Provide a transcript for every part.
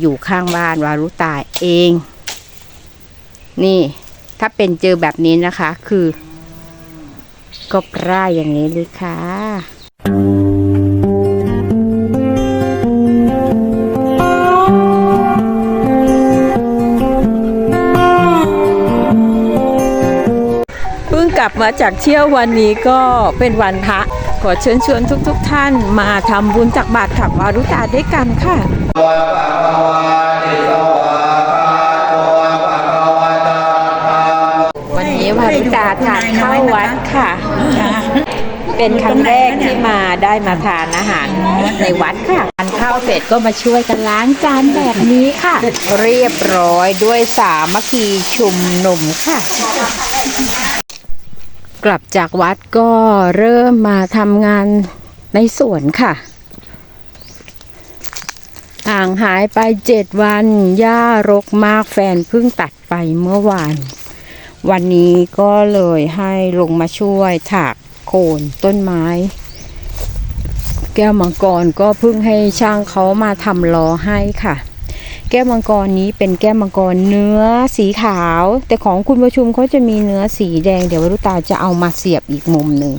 อยู่ข้างบ้านวารุตาเอง นี่ถ้าเป็นเจอแบบนี้นะคะ คือ ก็ปร่ายอย่างนี้เลยค่ะเพิ่งกลับมาจากเที่ยววันนี้ก็เป็นวันพระ ขอเชิญชวนทุกๆทท่านมาทำบุญตักบาตรขับวารุตาด้วยกันค่ะวันนี้วารุตาทานข้าววัดค่ะ เป็นครั้งแรกที่มาได้มาทานอาหารในวัดค่ะทานข้าวเสร็จก็มาช่วยกันล้างจานแบบนี้ค่ะ เรียบร้อยด้วยสามัคคีชุมนุมค่ะ กลับจากวัดก็เริ่มมาทำงานในสวนค่ะ ห่างหายไปเจ็ดวันหญ้ารกมากแฟนเพิ่งตัดไปเมื่อวาน วันนี้ก็เลยให้ลงมาช่วยถากโคนต้นไม้ แก้วมังกรก็เพิ่งให้ช่างเขามาทำล้อให้ค่ะ ก้วมังกรนี้เป็นแก้วมังกรเนื้อสีขาว แต่ของคุณประชุมเขาจะมีเนื้อสีแดง เดี๋ยววรุตาจะเอามาเสียบอีกมุมหนึ่ง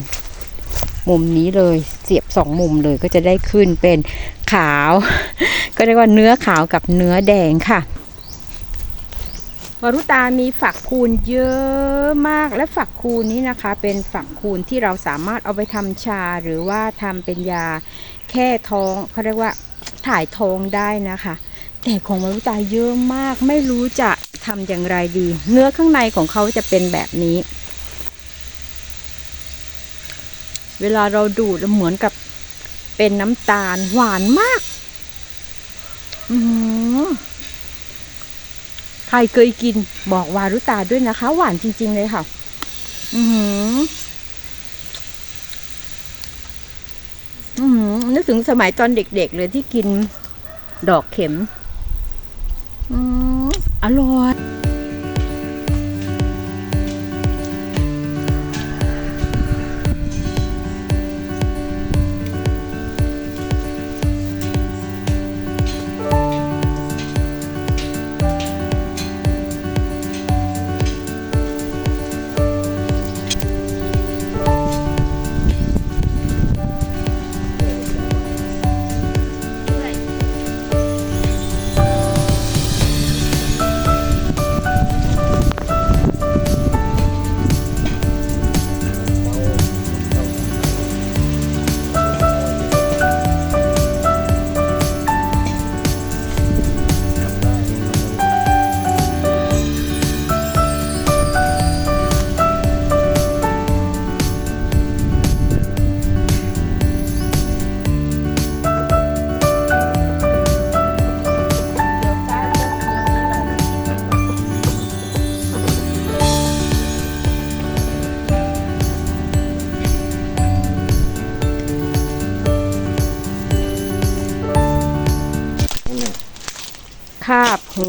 มุมนี้เลยเสียบสองมุมเลยก็จะได้ขึ้นเป็นขาว ก็เรียกว่าเนื้อขาวกับเนื้อแดงค่ะวรุตามีฝักคูณเยอะมากและฝักคูณนี้นะคะ เป็นฝักคูณที่เราสามารถเอาไปทำชาหรือว่าทำเป็นยาแค่ท้องเขาเรียกว่าถ่ายท้องได้นะคะ แต่ของวรุตาเยอะมาก ไม่รู้จะทำอย่างไรดี เนื้อข้างในของเขาจะเป็นแบบนี้ เวลาเราดูดเหมือนกับเป็นน้ำตาลหวานมากอือหือใครเคยกินบอกวารุตาด้วยนะคะ หวานจริง ๆ เลยค่ะ อือหืออือหือนึกถึงสมัยตอนเด็กๆเลยที่กินดอกเข็ม อร่อย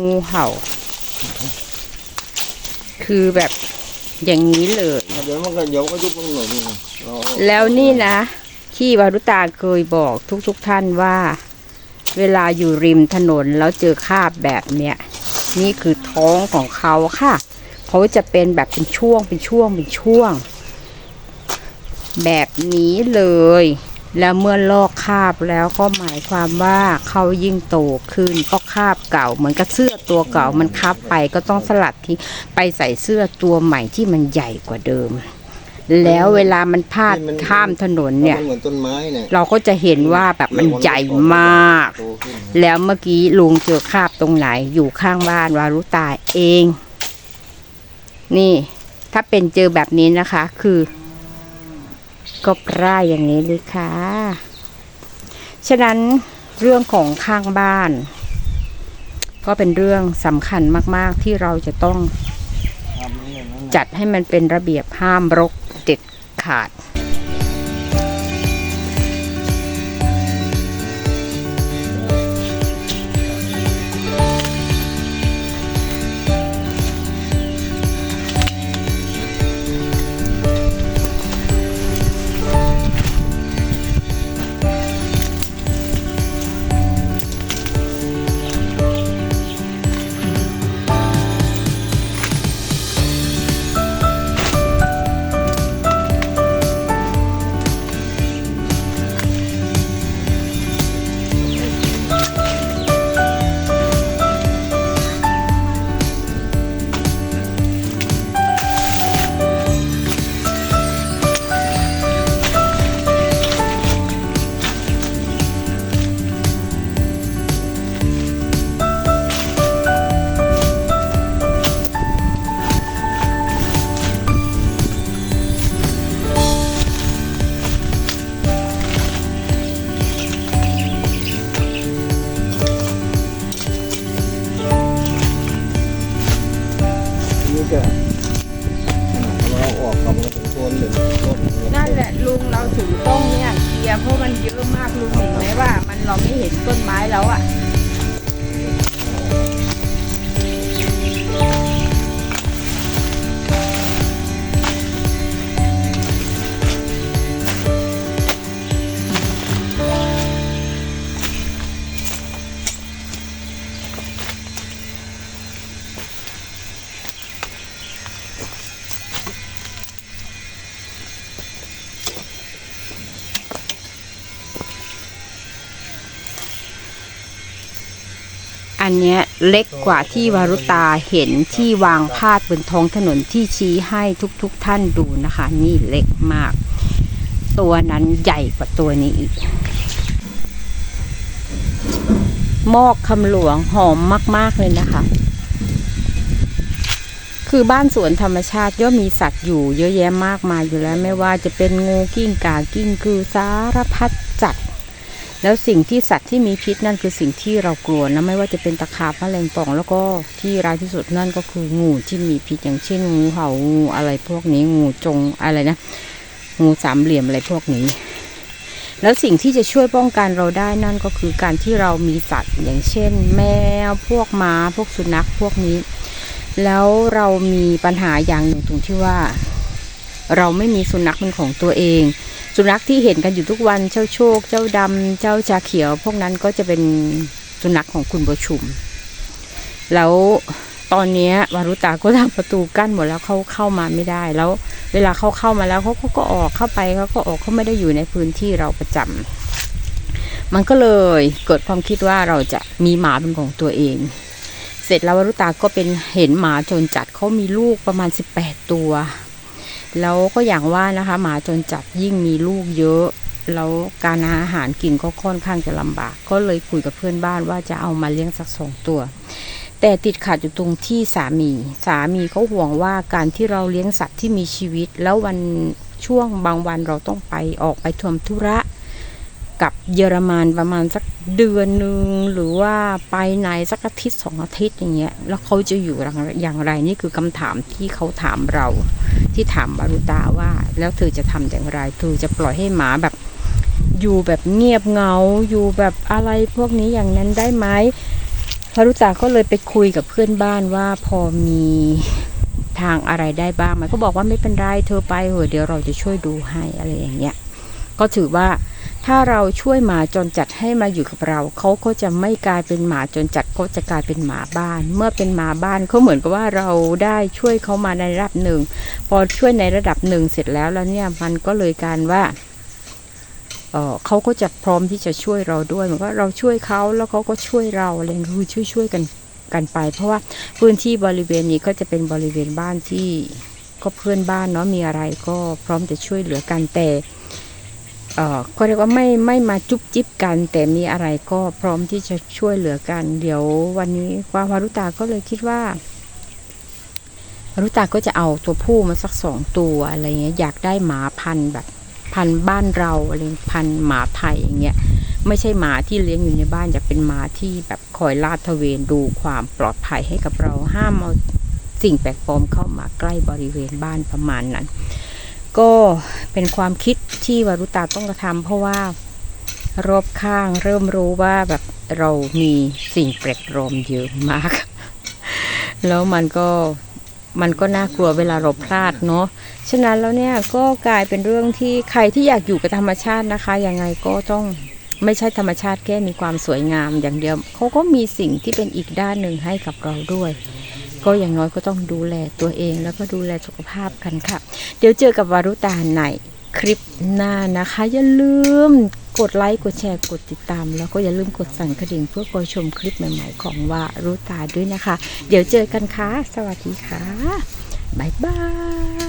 งูเห่า คือแบบอย่างนี้เลย เดี๋ยวมันก็เดี๋ยวก็ยุบลงหน่อยนึงเราแล้วนี่นะที่วารุตาเคยบอกทุกๆทท่านว่า เวลาอยู่ริมถนนแล้วเจอคราบแบบเนี้ยนี่คือท้องของเขาค่ะ เขาจะเป็นแบบเป็นช่วงเป็นช่วงเป็นช่วง แบบนี้เลย แล้วเมื่อลอกคราบแล้วก็หมายความว่าเขายิ่งโตขึ้นก็คราบเก่าเหมือนกับเสื้อตัวเก่ามันคับไปก็ต้องสลัดทิ้งไปใส่เสื้อตัวใหม่ที่มันใหญ่กว่าเดิม แล้วเวลามันพาดข้ามถนนเนี่ยมันเหมือนต้นไม้เนี่ยเราก็จะเห็นว่าแบบมันใหญ่มากโตขึ้นแล้วเมื่อกี้ลุงเจอคราบตรงไหน อยู่ข้างบ้านวารุตาเอง นี่ ถ้าเป็นเจอแบบนี้นะคะ คือ ก็ปร่ายอย่างนี้เลยค่ะ ฉะนั้นเรื่องของข้างบ้าน ก็เป็นเรื่องสำคัญมาก ๆ ที่เราจะต้องทำนี่อย่างนั้นจัดให้มันเป็นระเบียบห้ามรกเด็ดขาด นหรือนั่นแหละลุงเราถึงต้องเนี่ยเคลียเพราะมันเยอะมากลุงเห็นไหมว่า มันเราไม่เห็นต้นไม้แล้วอะ อันเนี้ยเล็กกว่าที่วารุตาเห็นที่วางพาดบนท้องถนนที่ชี้ให้ทุกๆทท่านดูนะคะ นี่เล็กมาก ตัวนั้นใหญ่กว่าตัวนี้อีกมอกคำหลวงหอมมาก ๆ เลยนะคะ คือบ้านสวนธรรมชาติย่อมมีสัตว์อยู่เยอะแยะมากมายอยู่แล้ว ไม่ว่าจะเป็นงูกิ้งก่ากิ้งกือสารพัด แล้วสิ่งที่สัตว์ที่มีพิษนั่นคือสิ่งที่เรากลัวนะไม่ว่าจะเป็นตะขาบแมลงป่อง แล้วก็ที่ร้ายที่สุดนั่นก็คืองูที่มีพิษอย่างเช่นงูเห่างูอะไรพวกนี้งูจงอะไรนะงูสามเหลี่ยมอะไรพวกนี้ แล้วสิ่งที่จะช่วยป้องกันเราได้นั่นก็คือการที่เรามีสัตว์ อย่างเช่น แมวพวกม้าพวกสุนัขพวกนี้ แล้วเรามีปัญหาอย่างหนึ่งตรงที่ว่า เราไม่มีสุนัขเป็นของตัวเอง สุนัขที่เห็นกันอยู่ทุกวันเจ้าโชค เจ้าดำเจ้าชาเขียว พวกนั้นก็จะเป็นสุนัขของคุณประชุม แล้วตอนนี้วารุตาก็ทำประตูกั้นหมดแล้วเขาเข้ามาไม่ได้ แล้ว เวลาเขาเข้ามาแล้วเขาเขาก็ออกเข้าไปเขาก็ออกเขาไม่ได้อยู่ในพื้นที่เราประจำมันก็เลยเกิดความคิดว่าเราจะมีหมาเป็นของตัวเอง เสร็จแล้ววารุตาก็เป็นเห็นหมาจนจัดเขามีลูกประมาณ 18 ตัว แล้วก็อย่างว่านะคะหมาจนจัดยิ่งมีลูกเยอะ แล้วการหาอาหารกินก็ค่อนข้างจะลำบาก ก็เลยคุยกับเพื่อนบ้านว่าจะเอามาเลี้ยงสักสองตัว แต่ติดขัดอยู่ตรงที่สามี สามีเขาห่วงว่าการที่เราเลี้ยงสัตว์ที่มีชีวิต แล้ววันช่วงบางวันเราต้องไปออกไปทำธุระกับเยอรมันประมาณสักเดือนหนึ่งหรือว่าไปไหนสักอาทิตย์สองอาทิตย์อย่างเงี้ยแล้วเขาจะอยู่อย่างไรนี่คือคำถามที่เขาถามเรา ที่ถามบารุตาว่า แล้วเธอจะทำอย่างไร เธอจะปล่อยให้หมาแบบอยู่แบบเงียบเงา อยู่แบบอะไรพวกนี้อย่างนั้นได้ไหมบารุตาก็เลยไปคุยกับเพื่อนบ้านว่าพอมีทางอะไรได้บ้างไหมก็บอกว่าไม่เป็นไรเธอไปเหอะเดี๋ยวเราจะช่วยดูให้อะไรอย่างเงี้ยก็ถือว่า ถ้าเราช่วยหมาจนจัดให้มาอยู่กับเรา เขาก็จะไม่กลายเป็นหมาจนจัดก็จะกลายเป็นหมาบ้าน เมื่อเป็นหมาบ้านเขาเหมือนกับว่าเราได้ช่วยเขามาในระดับหนึ่ง พอช่วยในระดับหนึ่งเสร็จแล้วแล้วเนี่ยมันก็เลยการว่าเขาก็จะพร้อมที่จะช่วยเราด้วยเหมือนว่าเราช่วยเขาแล้วเขาก็ช่วยเราอะไรคือช่วยช่วยๆกันกันไป เพราะว่าพื้นที่บริเวณนี้ก็จะเป็นบริเวณบ้านที่ก็เพื่อนบ้านเนาะมีอะไรก็พร้อมจะช่วยเหลือกันแต่ เอ่อก็เรียกว่าไม่ไม่มาจุ๊บจิ๊บกัน แต่มีอะไรก็พร้อมที่จะช่วยเหลือกัน เดี๋ยววันนี้ความวารุตาก็เลยคิดว่าวารุตาก็จะเอาตัวผู้มาสักสองตัวอะไรเงี้ยอยากได้หมาพันธุ์แบบพันธุ์บ้านเราอะไรพันธุ์หมาไทยอย่างเงี้ยไม่ใช่หมาที่เลี้ยงอยู่ในบ้านอยากเป็นหมาที่แบบคอยลาดตระเวนดูความปลอดภัยให้กับเราห้ามเอาสิ่งแปลกปลอมเข้ามาใกล้บริเวณบ้านประมาณนั้น ก็เป็นความคิดที่วารุตาต้องกระทำเพราะว่ารอบข้างเริ่มรู้ว่าแบบเรามีสิ่งแปลกปลอมเยอะมาก แล้วมันก็มันก็น่ากลัวเวลาเราพลาดเนาะ ฉะนั้นแล้วเนี่ยก็กลายเป็นเรื่องที่ใครที่อยากอยู่กับธรรมชาตินะคะ ยังไงก็ต้องไม่ใช่ธรรมชาติแค่มีความสวยงามอย่างเดียวเขาก็มีสิ่งที่เป็นอีกด้านหนึ่งให้กับเราด้วย ก็อย่างน้อยก็ต้องดูแลตัวเอง แล้วก็ดูแลสุขภาพกันค่ะ เดี๋ยวเจอกับวารุตาในคลิปหน้านะคะ อย่าลืมกดไลค์ กดแชร์ กดติดตาม แล้วก็อย่าลืมกดสั่นกระดิ่งเพื่อคอยชมคลิปใหม่ๆของวารุตาด้วยนะคะ เดี๋ยวเจอกันค่ะ สวัสดีค่ะ บ๊ายบาย